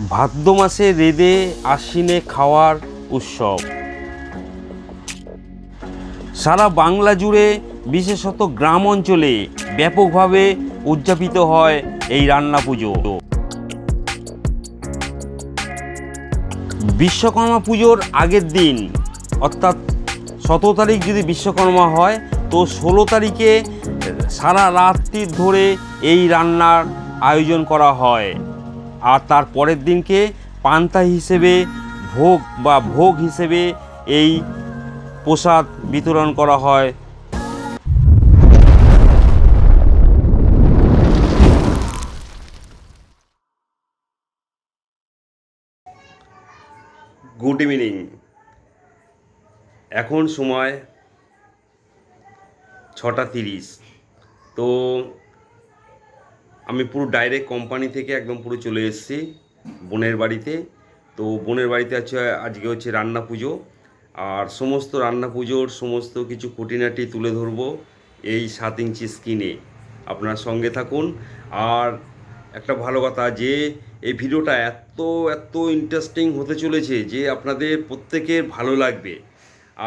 ভাদ্র মাসে রেদে আশ্বিনে খাওয়ার উৎসব। সারা বাংলা জুড়ে, বিশেষত গ্রাম অঞ্চলে ব্যাপকভাবে উদযাপিত হয় এই রান্না পুজো। বিশ্বকর্মা পুজোর আগের দিন, অর্থাৎ সতেরো তারিখ যদি বিশ্বকর্মা হয়, তো ষোলো তারিখে সারা রাত্রি ধরে এই রান্নার আয়োজন করা হয়। আর তার পরের দিনকে পান্তা হিসেবে ভোগ বা ভোগ হিসেবে এই প্রসাদ বিতরণ করা হয়। গুড ইভিনিং এখন সময় ছটা তিরিশ। তো আমি পুরো ডাইরেক্ট কোম্পানি থেকে একদম পুরো চলে এসেছি বোনের বাড়িতে। তো বোনের বাড়িতে আছে আজকে হচ্ছে রান্না পুজো। আর সমস্ত রান্না পুজোর সমস্ত কিছু খুঁটিনাটি তুলে ধরবো এই সাত ইঞ্চি স্ক্রিনে। আপনার সঙ্গে থাকুন। আর একটা ভালো কথা, যে এই ভিডিওটা এত এত ইন্টারেস্টিং হতে চলেছে যে আপনাদের প্রত্যেকের ভালো লাগবে।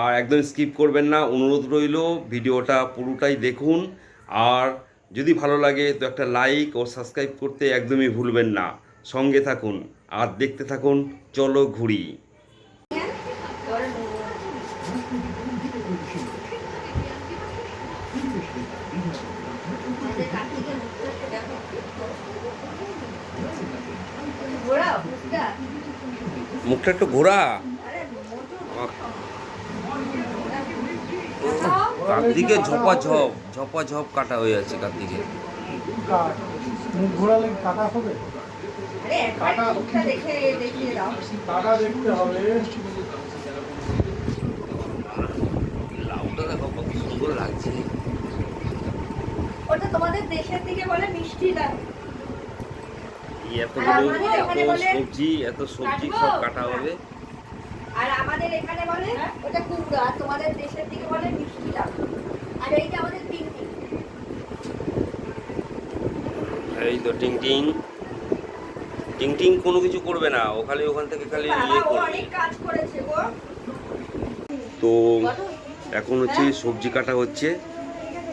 আর একদম স্কিপ করবেন না, অনুরোধ রইল, ভিডিওটা পুরোটাই দেখুন। আর যদি ভালো লাগে, তো একটা লাইক ও সাবস্ক্রাইব করতে একদমই ভুলবেন না। সঙ্গে থাকুন, আর দেখতে থাকুন, চলো ঘুরি। মুখটা একটু ঘোরা। কার্তিকে ঝপা ঝপ ঝপা ঝপ কাটা হয়ে আছে কার্তিকে মুখ ঘোরালে কাটা হবে? কাটা দেখতে হবে? লাউটা দেখো কত সুন্দর লাগছে। ওটা তোমাদের দেশের দিকে বলে মিষ্টি লাউ এতগুলো এত বলে- সবজি এত সবজি সব কাটা হবে। আর আমাদের এখানে বলে ওটা কুমড়ো। আর তোমাদের দেশের দিকে বলে মিষ্টি লাউ আর এইটা আমাদের তিনটি এই তো টিং টিং টিং কোনো কিছু করবে না ও খালি ওখান থেকে খালি ইয়ে করবে। তো এখন হচ্ছে সবজি কাটা হচ্ছে।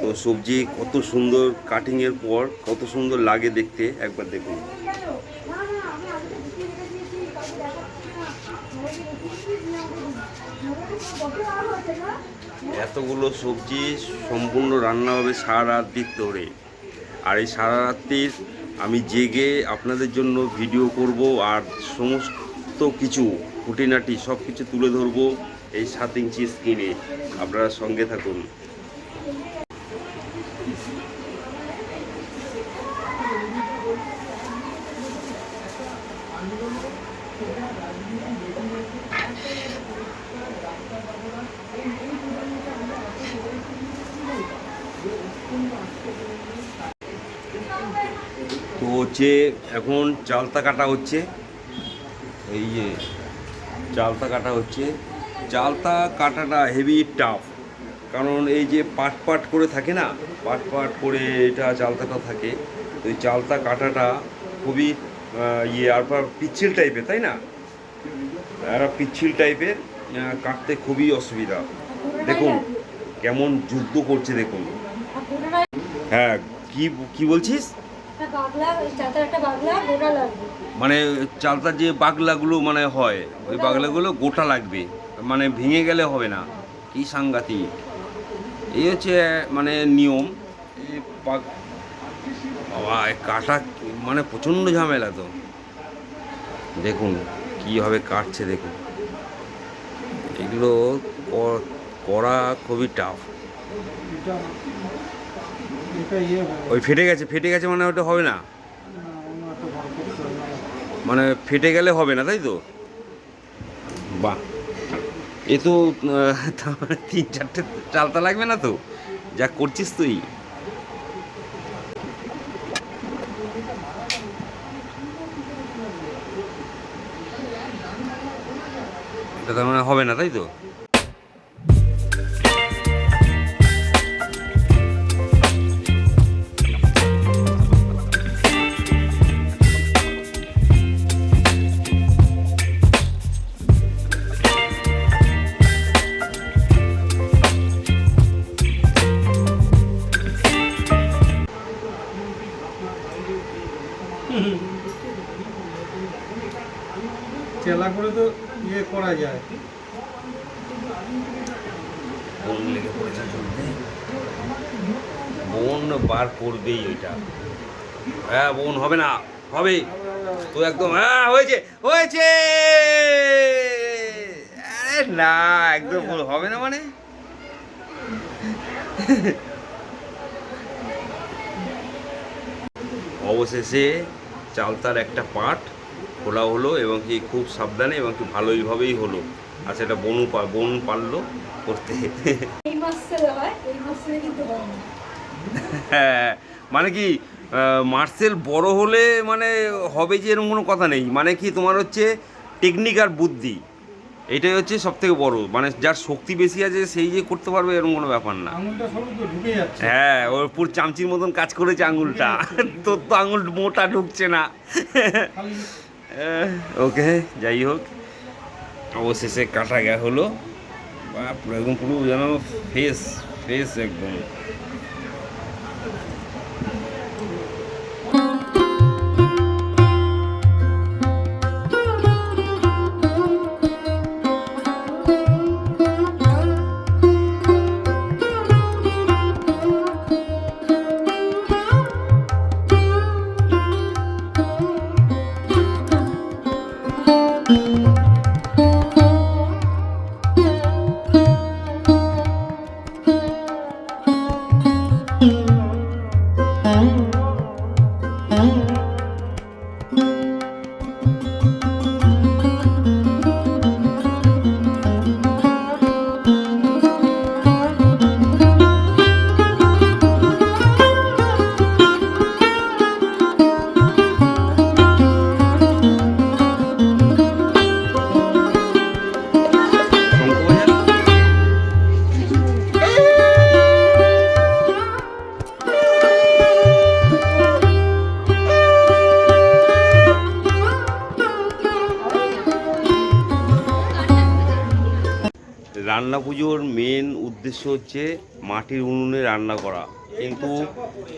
তো সবজি কত সুন্দর কাটিংয়ের পর কত সুন্দর লাগে দেখতে একবার দেখুন। এতগুলো সবজি সম্পূর্ণ রান্না হবে সারা রাত দিক ধরে আর এই সারা রাত্রির আমি জেগে আপনাদের জন্য ভিডিও করব আর সমস্ত কিছু, খুঁটিনাটি সব কিছু তুলে ধরবো এই সাত ইঞ্চি স্ক্রিনে। আপনারা সঙ্গে থাকুন। তো হচ্ছে এখন চালতা কাটা হচ্ছে। এই যে চালতা কাটা হচ্ছে। চালতা কাটাটা হেভি টাফ কারণ এই যে পাট পাট করে থাকে না, পাট পাট করে এটা চালতাটা থাকে। তো এই চালতা কাটাটা খুবই ইয়ে আর পিচ্ছিল টাইপের তাই না? একটা পিচ্ছিল টাইপের কাটতে খুবই অসুবিধা। দেখুন, কেমন যুদ্ধ করছে, দেখুন। হ্যাঁ। কি কি বলছিস? মানে চালতার যে বাগলাগুলো মানে হয় ওই বাগলাগুলো গোটা লাগবে মানে ভেঙে গেলে হবে না। কি সাংঘাতিক। এই হচ্ছে মানে নিয়ম। এই বাবা কাটা মানে প্রচণ্ড ঝামেলা তো। দেখুন কীভাবে কাটছে দেখুন। এগুলো করা খুবই টাফ ওই ফেটে গেছে ফেটে গেছে মানে ওটা হবে না। মানে ফেটে গেলে হবে না, তাই তো? বাহ। এ তো তিন চারটে চালতা লাগবে না তো? যা করছিস তুই। এটা তার মানে হবে না, তাই তো? করা যায়। লেগে পড়েছে বোন বার করবেই ওইটা। হ্যাঁ হবে না হবে তো একদম হ্যাঁ হয়েছে হয়েছে! না, একদম হবে না মানে? অবশেষে চালতার একটা পাট খোলা হলো এবং কি খুব সাবধানে এবং কি ভালোইভাবেই হলো। আর সেটা বনু পা বন পারল করতে। হয় মানে কি মার্সেল বড় হলে মানে হবে যে এরকম কোনো কথা নেই। মানে কি তোমার হচ্ছে টেকনিক আর বুদ্ধি। এটাই হচ্ছে সব থেকে বড়। মানে যার শক্তি বেশি আছে সেই যে করতে পারবে এরকম কোনো ব্যাপার না। হ্যাঁ ওর পুর চামচির মতন কাজ করেছে আঙুলটা। তোর তো আঙুল মোটা ঢুকছে না। ওকে যাই হোক। অবশেষে কাটা গা হলো। বাপরে একদম পুরো যেন ফেস ফেস একদম। উদ্দেশ্য হচ্ছে মাটির উনুনে রান্না করা। কিন্তু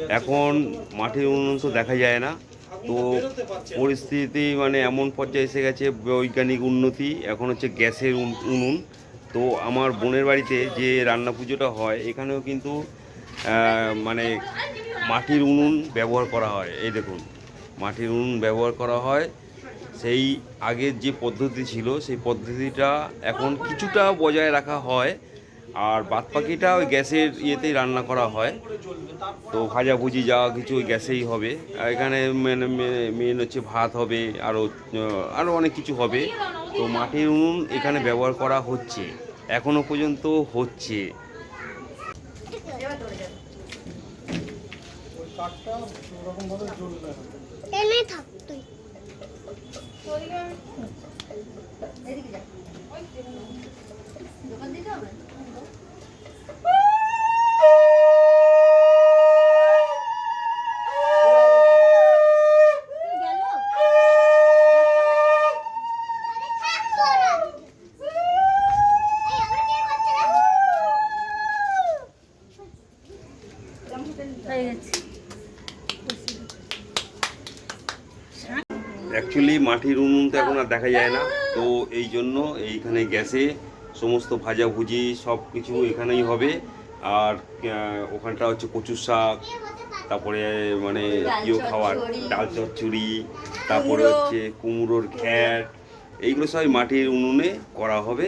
এখন মাটির উনুন তো দেখা যায় না। তো পরিস্থিতি মানে এমন পর্যায়ে এসে গেছে, বৈজ্ঞানিক উন্নতি। এখন হচ্ছে গ্যাসের উন- উনুন। তো আমার বোনের বাড়িতে যে রান্না পুজোটা হয়, এখানেও কিন্তু মানে মাটির উনুন ব্যবহার করা হয়। এই দেখুন, মাটির উনুন ব্যবহার করা হয়। সেই আগের যে পদ্ধতি ছিল, সেই পদ্ধতিটা এখন কিছুটা বজায় রাখা হয়। আর বাদ বাকিটা ওই গ্যাসের ইয়েতেই রান্না করা হয়। তো ভাজাভুজি যা কিছু ওই গ্যাসেই হবে। আর এখানে মেন হচ্ছে ভাত হবে আরও আরও অনেক কিছু হবে। তো মাটির উনুন এখানে ব্যবহার করা হচ্ছে। এখনও পর্যন্ত হচ্ছে। এবার ধরে যাবে ওই কাঠটা ওরকম ভাবে জ্বলবে না। এনে থাক তুই এদিকে যা দোকান দিতে হবে গেল থাক তোরা এই আবার কে করছে রে হয়ে গেছে অ্যাকচুয়ালি মাটির উনুন তো এখন আর দেখা যায় না। তো এই জন্য এইখানে গ্যাসে সমস্ত ভাজাভুজি সব কিছু এখানেই হবে। আর ওখানটা হচ্ছে কচুর শাক তারপরে মানে ডাল ইয়ে খাওয়ার ডাল চচ্চড়ি তারপরে হচ্ছে কুমড়োর ঘ্যাট এইগুলো সবই মাটির উনুনে করা হবে।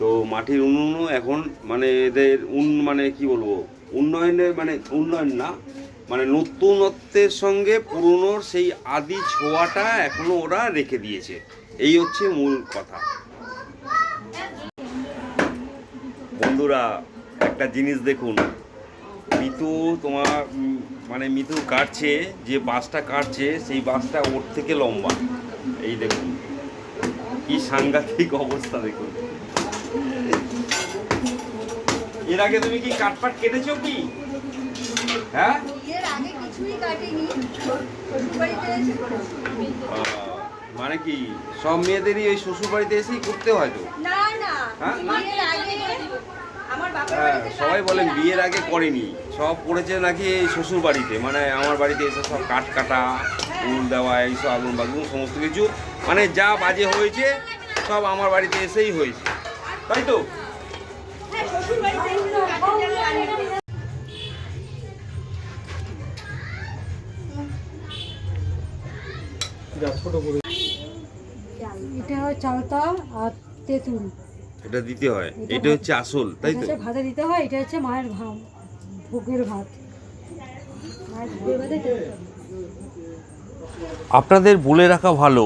তো মাটির উনুনও এখন মানে এদের উন মানে কি বলব? উন্নয়নের মানে উন্নয়ন না মানে নতুনত্বের সঙ্গে পুরনোর সেই আদি ছোঁয়াটা এখনও ওরা রেখে দিয়েছে। এই হচ্ছে মূল কথা। বন্ধুরা, একটা জিনিস দেখুন। মিতু তোমার মানে মিতু কাটছে, যে বাসটা কাটছে, সেই বাসটা ওর থেকে লম্বা। এই দেখুন, কি সাংঘাতিক অবস্থা দেখুন। এর আগে তুমি কি কাটপাট কেটেছো কি? হ্যাঁ? কাটেনি। শ্বশুর এসে মানে কি সব মেয়েদেরই ওই শ্বশুর বাড়িতে এসেই করতে হয় তো? না না হ্যাঁ? বিয়ের আগে আমার বাবার হ্যাঁ বাড়িতে সবাই বলেন বিয়ের আগে করেনি। সব করেছে নাকি এই শ্বশুর বাড়িতে মানে আমার বাড়িতে এসে সব কাঠ কাটা উল দেওয়া এইসব আগুন বাগুন সমস্ত কিছু। মানে যা বাজে হয়েছে সব আমার বাড়িতে এসেই হয়েছে। তাই তো? ছোট করে। এটা হয় চালতা আর তেঁতুল। এটা দিতে হয়। এটা হচ্ছে আসল তাই এটা তো? ভাতে দিতে হয় এটা হচ্ছে মায়ের ভাত ভোগের ভাত। মায়ের ভোগের ভাতে এটা দিতে। আপনাদের বলে রাখা ভালো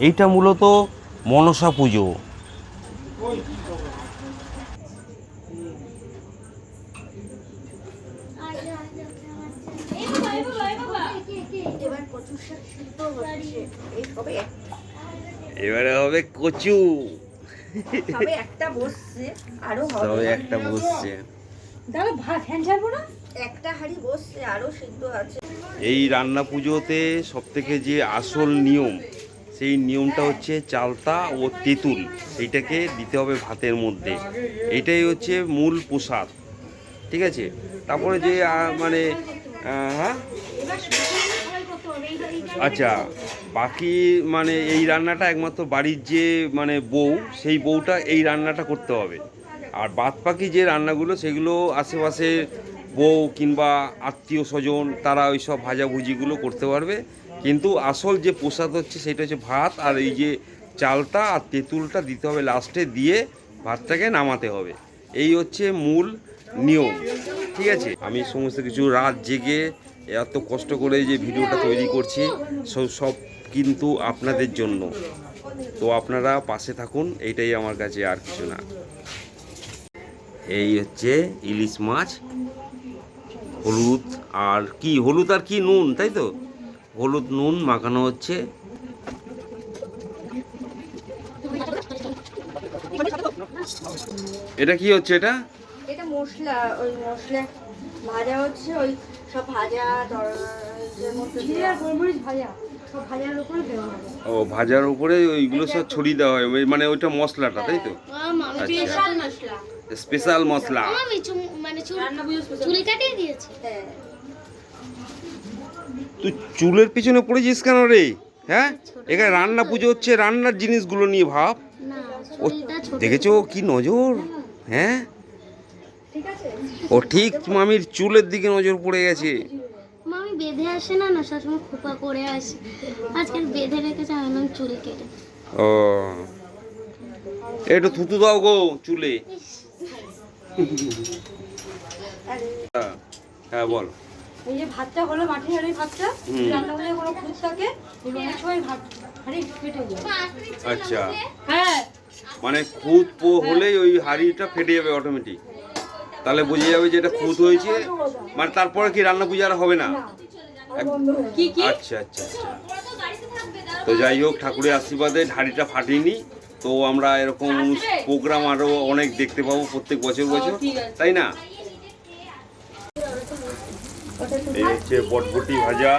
এইটা মূলত মনসা পুজো এবার কচুর শাক সিদ্ধ হচ্ছে এই সবে এক- এবারে হবে কচু। সবে একটা বসছে আরও হবে তবে একটা বসছে। তাহলে ভাত ফ্যান ছাড়বো না? একটা হাড়ি বসছে আরও সিদ্ধ আছে। এই রান্না পুজোতে সব থেকে যে আসল নিয়ম সেই নিয়মটা হচ্ছে চালতা ও তেঁতুল। সেইটাকে দিতে হবে ভাতের মধ্যে। এটাই হচ্ছে মূল প্রসাদ। ঠিক আছে? তারপরে যে মানে হ্যাঁ? আচ্ছা বাকি মানে এই রান্নাটা একমাত্র বাড়ির যে মানে বউ, সেই বউটা এই রান্নাটা করতে হবে। আর বাদ বাকি যে রান্নাগুলো, সেগুলো আশেপাশে বউ কিংবা আত্মীয় স্বজন তারা ওই সব ভাজাভুজিগুলো করতে পারবে। কিন্তু আসল যে প্রসাদ হচ্ছে, সেটা হচ্ছে ভাত, আর এই যে চালটা আর তেঁতুলটা দিতে হবে লাস্টে, দিয়ে ভাতটাকে নামাতে হবে। এই হচ্ছে মূল নিয়ম। ঠিক আছে? আমি সমস্ত কিছু রাত জেগে এত কষ্ট করে যে ভিডিওটা তৈরি করছি সব সব কিন্তু আপনাদের জন্য। তো আপনারা পাশে থাকুন, এইটাই আমার কাছে আর কিছু না। এই হচ্ছে ইলিশ মাছ, হলুদ আর কি, হলুদ আর কি নুন, তাই তো? হলুদ, নুন মাখানো হচ্ছে। এটা কি হচ্ছে এটা? এটা মশলা, ওই মশলা ভাজা হচ্ছে, ওই সব ভাজা ভাজা ও ভাজার উপরে ওইগুলো সব ছড়িয়ে দেওয়া হয় ওই মানে ওইটা মশলাটা তাই তো? আচ্ছা। স্পেশাল মশলা। মানে হ্যাঁ। তুই চুলের পিছনে পড়েছিস কেন রে? হ্যাঁ? এখানে রান্না পুজো হচ্ছে রান্নার জিনিসগুলো নিয়ে ভাব। ও দেখেছ কি নজর? হ্যাঁ? ঠিক আছে। ও ঠিক মামির চুলের দিকে নজর পড়ে গেছে। মামি বেঁধে আসে না না সবসময় খোপা করে আসে। আজকাল বেঁধে রেখেছে আমি চুল কেটে। ও। একটু থুতু দাও গো চুলে। হ্যাঁ, হ্যাঁ বল। এই যে ভাতটা হলো মাটির হাঁড়ির ভাতটা রান্না হলে কোনো খুঁত থাকে অনেক সময় ভাত হাঁড়ি ফেটে যায়। আচ্ছা। হ্যাঁ। মানে খুদ পো হলেই ওই হাঁড়িটা ফেটে যাবে অটোমেটিক তাহলে বোঝা যাবে যে এটা খুদ হয়েছে। মানে তারপরে কি রান্না পুজো আর হবে না? কি কি? আচ্ছা আচ্ছা আচ্ছা। তো যাই হোক ঠাকুরের আশীর্বাদে হাঁড়িটা ফাটিনি। তো আমরা এরকম প্রোগ্রাম আরও অনেক দেখতে পাবো প্রত্যেক বছর বছর। তাই না? এই হচ্ছে বটবটি ভাজা।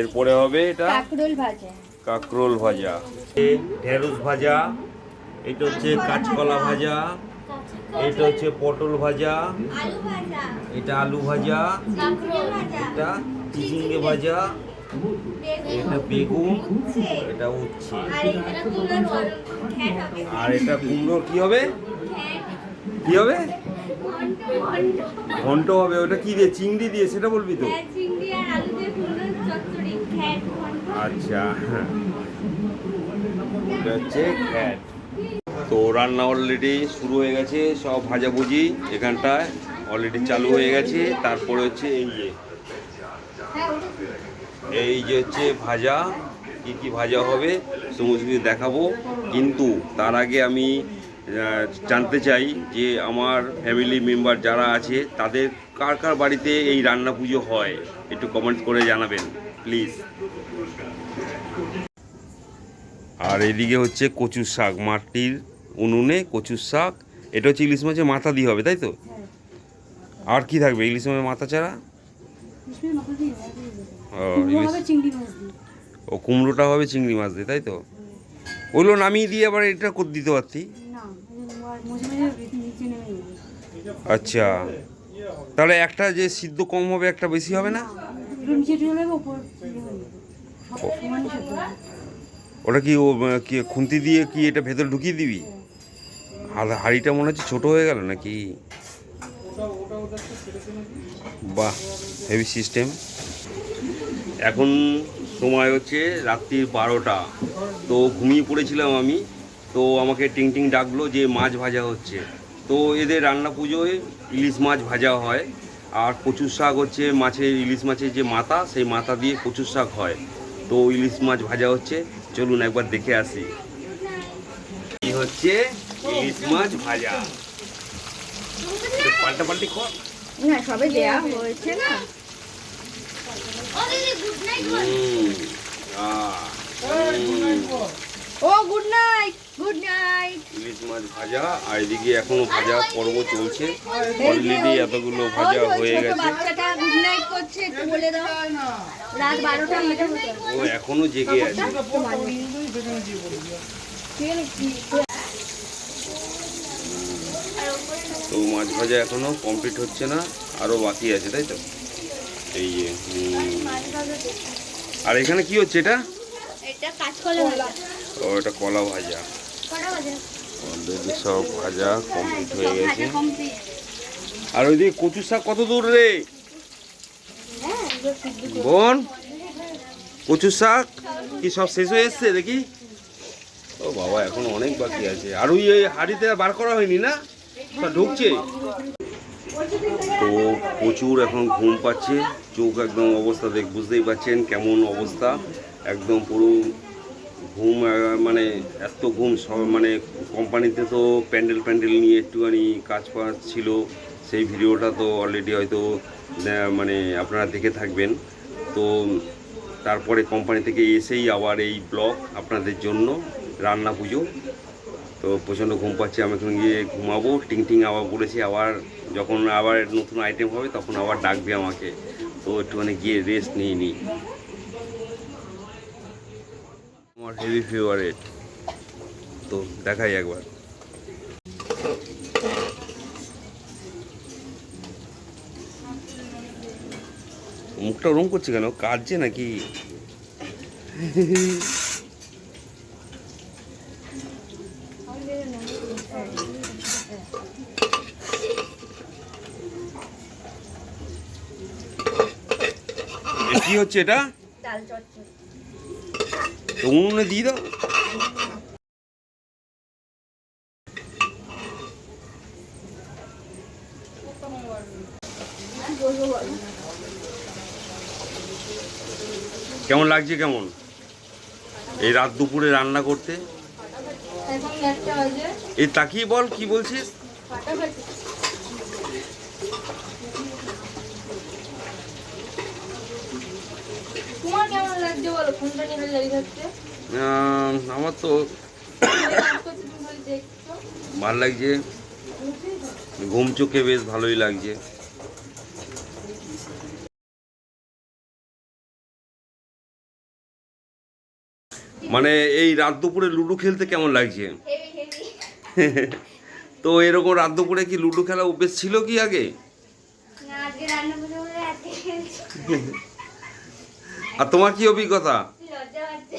এরপরে হবে এটা কাকরোল ভাজা। কাকরোল ঢেঁড়স ভাজা। এটা হচ্ছে কাঁচকলা ভাজা। এটা হচ্ছে পটল ভাজা এটা আলু ভাজা এটা চিচিঙ্গে ভাজা এটা বেগুন এটা উচ্ছে। আর এটা কুমড়োর কি হবে? কি হবে? ঘন্ট হবে ওটা কি দিয়ে? চিংড়ি দিয়ে সেটা বলবি তো? আচ্ছা এটা হচ্ছে খ্যাট তো রান্না অলরেডি শুরু হয়ে গেছে, সব ভাজাভুজি এখানটায় অলরেডি চালু হয়ে গেছে। তারপরে হচ্ছে এই যে এই যে হচ্ছে ভাজা, কি কি ভাজা হবে সমস্ত কিছু দেখাবো। কিন্তু তার আগে আমি জানতে চাই যে আমার ফ্যামিলি মেম্বার যারা আছে, তাদের কার কার বাড়িতে এই রান্না পুজো হয়? একটু কমেন্ট করে জানাবেন প্লিজ আর এদিকে হচ্ছে কচুর শাক, মাটির উনুনে কচুর শাক এটা হচ্ছে ইলিশ মাছের মাথা দিয়ে হবে তাই তো? আর কি থাকবে ইলিশ মাছের মাথা ছাড়া? ও, ইলিশ কুমড়োটা হবে চিংড়ি মাছ দিয়ে তাই তো? ওগুলো নামিয়ে দিয়ে আবার এটা করে দিতে পারতি? আচ্ছা। তাহলে একটা যে সিদ্ধ কম হবে একটা বেশি হবে না? হয়ে। ওটা কি ও কি খুন্তি দিয়ে কি এটা ভেতরে ঢুকিয়ে দিবি? হাঁড়িটা মনে হচ্ছে ছোট হয়ে গেল নাকি? বাহ হেভি সিস্টেম এখন সময় হচ্ছে রাত্রির বারোটা। তো ঘুমিয়ে পড়েছিলাম আমি। তো আমাকে টিং টিং ডাকলো যে মাছ ভাজা হচ্ছে। তো এদের রান্না পুজোয় ইলিশ মাছ ভাজা হয়। আর কচুর শাক হচ্ছে মাছের ইলিশ মাছের যে মাথা, সেই মাথা দিয়ে কচুর শাক হয়। তো ইলিশ মাছ ভাজা হচ্ছে। চলুন একবার দেখে আসি। কি হচ্ছে ইলিশ মাছ ভাজা পাল্টা পাল্টি কর। না সবে দেয়া হয়েছে না। হুম, আহ, হুম। ও গুড নাইট গুড নাইট ইলিশ মাছ ভাজা আর এদিকে এখনও ভাজা পর্ব চলছে। অলরেডি এতগুলো ভাজা হয়ে গেছে। গুড নাইট করছে একটু বলে দাও। রাত বারোটা বাজে হতে ও এখনও জেগে আছে। তো মাছ ভাজা এখনও কমপ্লিট হচ্ছে না আরও বাকি আছে তাই তো? এই যে আর এখানে কি হচ্ছে এটা? এটা ও এটা কলা ভাজা। অলরেডি সব ভাজা কমপ্লিট হয়ে গেছে। আর ওইদিকে কচু শাক কত দূর রে? বোন কচু শাক কি সব শেষ হয়ে এসছে দেখি ও বাবা এখন অনেক বাকি আছে। আর ওই হাড়িতে বার করা হয়নি না? ঢুকছে? তো প্রচুর এখন ঘুম পাচ্ছে, চোখ একদম অবস্থা দেখ, বুঝতেই পাচ্ছেন কেমন অবস্থা। একদম পুরো ঘুম মানে এত ঘুম, সব মানে কোম্পানিতে তো প্যান্ডেল প্যান্ডেল নিয়ে একটুখানি কাজ ফাজ ছিল। সেই ভিডিওটা তো অলরেডি হয়তো মানে আপনারা দেখে থাকবেন। তো তারপরে কোম্পানি থেকে এসেই আবার এই ব্লগ আপনাদের জন্য, রান্না পুজো। তো প্রচণ্ড ঘুম পাচ্ছে, আমি এখন গিয়ে ঘুমাবো টিং টিং আবার বলেছি, আবার যখন আবার নতুন আইটেম হবে তখন আবার ডাকবে আমাকে। তো একটুখানি গিয়ে রেস্ট নিয়ে নিই। আমার হেভি ফেভারেট তো দেখাই একবার। মুখটা ওরম করছে কেন? কাটছে নাকি? হচ্ছে এটা? তো উনুনে দিয়ে দাও। কেমন লাগছে কেমন? এই রাত দুপুরে রান্না করতে? এই তাকিয়ে বল কি বলছিস ফাটাফাটি তোমার কেমন লাগছে বলো ফোনটা নিয়ে দাঁড়িয়ে থাকতে? আমার তো ভালো লাগছে। ঘুম চোখে বেশ ভালোই লাগছে। মানে এই রাত দুপুরে লুডো খেলতে কেমন লাগছে? তো এরকম রাত দুপুরে কি লুডো খেলা অভ্যেস ছিল কি আগে না আজকে রান্না করে বলে আজকে খেলছি আর তোমার কি অভিজ্ঞতা? লজ্জা পাচ্ছে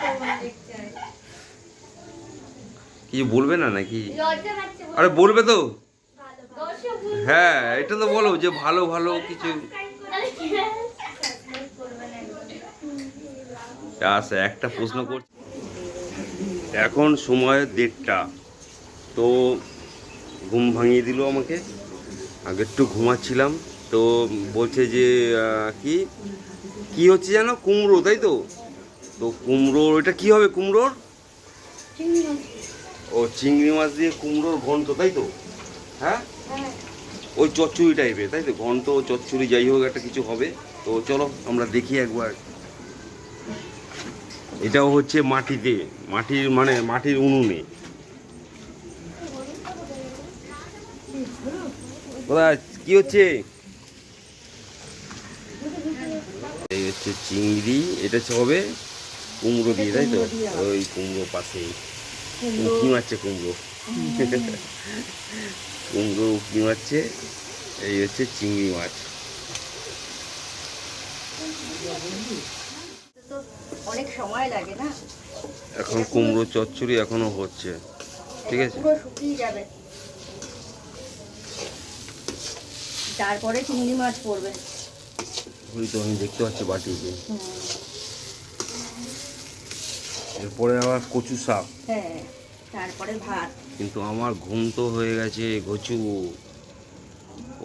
কেমন দেখতে হয়। কি বলবে না নাকি। আরে বলবে তো। হ্যাঁ এটা তো বলো যে ভালো ভালো কিছু। আচ্ছা একটা প্রশ্ন করছি। এখন সময় দেড়টা। তো ঘুম ভাঙিয়ে দিল আমাকে। আগে একটু ঘুমাচ্ছিলাম। তো বলছে যে কি? কি হচ্ছে জানো কুমড়ো তাই তো? তো কুমড়োর এটা কি হবে কুমড়োর? ও চিংড়ি মাছ দিয়ে কুমড়োর ঘন্ট তাই তো? হ্যাঁ? ওই চচ্চড়ি টাইপের তাই তো? ঘন্ট চচ্চড়ি যাই হোক একটা কিছু হবে। তো চলো আমরা দেখি একবার। এটাও হচ্ছে মাটিতে মাটির মানে মাটির উনুনে। কোথায় কি হচ্ছে এই হচ্ছে চিংড়ি এটা হচ্ছে হবে কুমড়ো দিয়ে তাই তো? ওই কুমড়ো পাশে। কি মারছে কুমড়ো। কুমড়ো উঁকি মারছে এই হচ্ছে চিংড়ি মাছ। অনেক সময় লাগে না? এখন কুমড়ো চচ্চড়ি এখনও হচ্ছে। ঠিক আছে? শুকিয়ে যাবে। তারপরে চিংড়ি মাছ পড়বে। ওই তো আমি দেখতে পাচ্ছি বাটিতে। এরপরে আবার কচু শাক। হ্যাঁ তারপরে ভাত। কিন্তু আমার ঘুম তো হয়ে গেছে ঘচু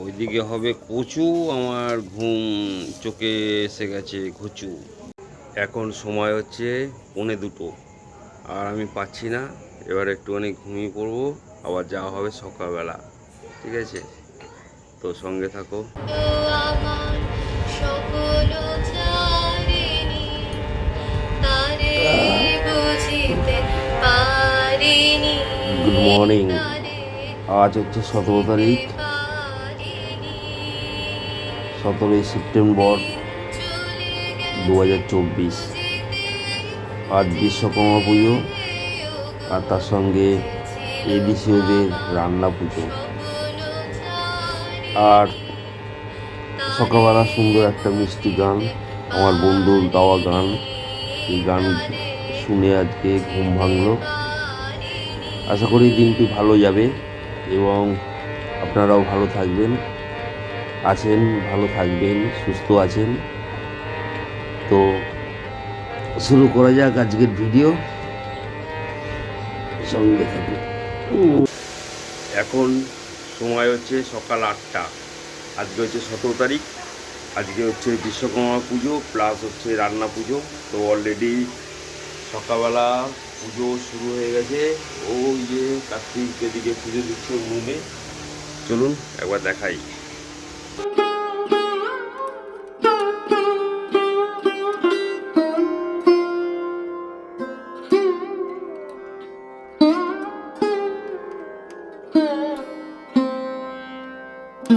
ওইদিকে হবে কচু আমার ঘুম চোখে এসে গেছে ঘচু এখন সময় হচ্ছে পৌনে দুটো। আর আমি পাচ্ছি না এবার একটুখানি ঘুমিয়ে পড়ব আবার যাওয়া হবে সকালবেলা। ঠিক আছে? তো সঙ্গে থাকো। গুড মর্নিং আজ হচ্ছে সতেরো তারিখ। সতেরোই সেপ্টেম্বর দু হাজার চব্বিশ। আজ বিশ্বকর্মা পুজো, আর তার সঙ্গে এদিসীয়দের রান্না পুজো। আর সকালবেলা সুন্দর একটা মিষ্টি গান, আমার বন্ধুর গাওয়া গান। এই গান শুনে আজকে ঘুম ভাঙলো। আশা করি দিনটি ভালো যাবে এবং আপনারাও ভালো থাকবেন, আছেন, ভালো থাকবেন, সুস্থ আছেন। তো শুরু করা যাক আজকের ভিডিও। সঙ্গে থাকুন। এখন সময় হচ্ছে সকাল আটটা। আজকে হচ্ছে সতেরো তারিখ। আজকে হচ্ছে বিশ্বকর্মা পুজো, প্লাস হচ্ছে রান্না পুজো। তো অলরেডি সকালবেলা পুজো শুরু হয়ে গেছে। ওই যে কার্তিক এদিকে পুজো দিচ্ছে রুমে চলুন, একবার দেখাই। তো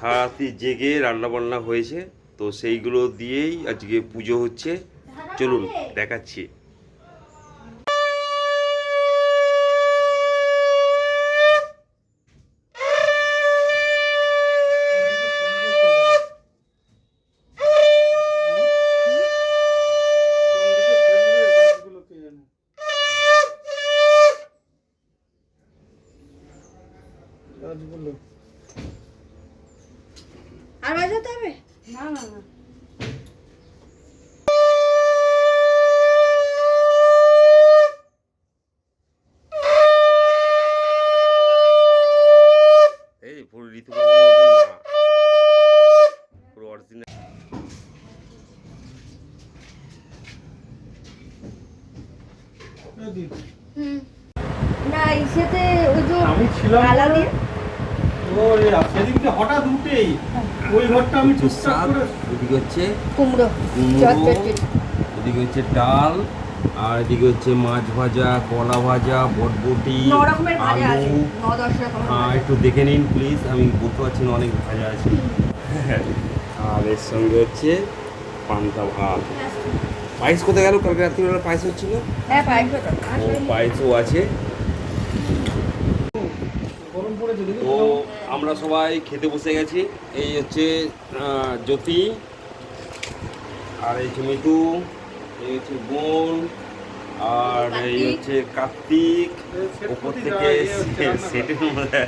সারাতি জেগে রান্না বান্না হয়েছে তো সেইগুলো দিয়েই আজকে পুজো হচ্ছে। চলুন দেখাচ্ছি গাছগুলোকে জানো গাছগুলো আর বাজাতে হবে না না না এই পুরো ঋতুপর্ণার মতন না পুরো অরিজিনাল এই দিন। না ইসেতে ওই যে আমি ছিলাম আলা না। দিয়ে ওরে, সেদিনকে হঠাৎ উঠেই এদিকে হচ্ছে কুমড়ো কুমড়ো এদিকে হচ্ছে ডাল আর এদিকে হচ্ছে মাছ ভাজা কলা ভাজা বটবটি ন রকমের ভাজা আছে আলু হ্যাঁ একটু দেখে নিন প্লিজ আমি বলতে পারছি না অনেক ভাজা আছে। আর এর সঙ্গে হচ্ছে পান্তা ভাত। পায়েস কোথায় গেল? কালকে রাত্রিবেলা পায়েস হচ্ছিল? হ্যাঁ ও পায়েসও আছে। তো আমরা সবাই খেতে বসে গেছি। এই হচ্ছে আহ, জ্যোতি আর এই হচ্ছে মিতু এই হচ্ছে বোন আর এই হচ্ছে কার্তিক। উপর থেকে ইয়ে সেটের মধ্যে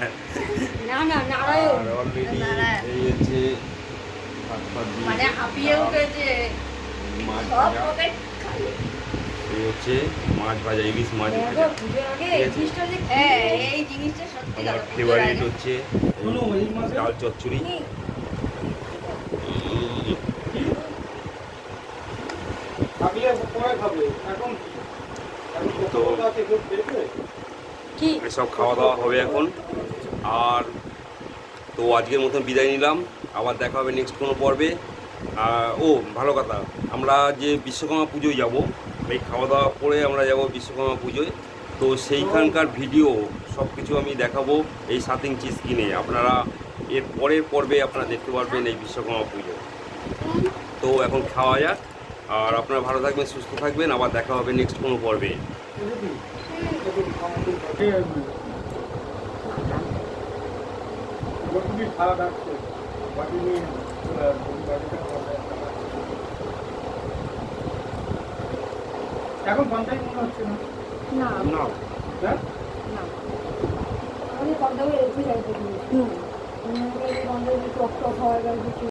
আর অলরেডি এই হচ্ছে মানে হাঁপিয়ে আর এই হচ্ছে মাছ ভাজা ইলিশ মাছ ভাজা। হ্যাঁ আমার ফেভারিট হচ্ছে ডাল চচ্চড়ি। তো- এসব খাওয়া দাওয়া হবে এখন। আর তো আজকের মতন বিদায় নিলাম। আবার দেখা হবে নেক্সট কোনো পর্বে। আর ও ভালো কথা আমরা যে বিশ্বকর্মা পুজোয় যাব এই খাওয়া দাওয়া করে আমরা যাব বিশ্বকর্মা পুজোয়। তো সেইখানকার ভিডিও সব কিছু আমি দেখাবো এই সাত চিজ কিনে আপনারা এর পরের পর্বে আপনারা দেখতে পারবেন এই বিশ্বকর্মা পুজো। তো এখন খাওয়া যাক। আর আপনারা ভালো থাকবেন, সুস্থ থাকবেন। আবার দেখা হবে নেক্সট কোনো পর্বে। খারাপ আসছে বাকি নিয়ে চলে আসব বাকিটা পরে একটা কাজ। এখন পঞ্চায়েত মনে হচ্ছে না? না। না। হ্যাঁ? আমি কম দামে রেখে যাই হুম। বন্ধ টক টক হওয়ার কিছু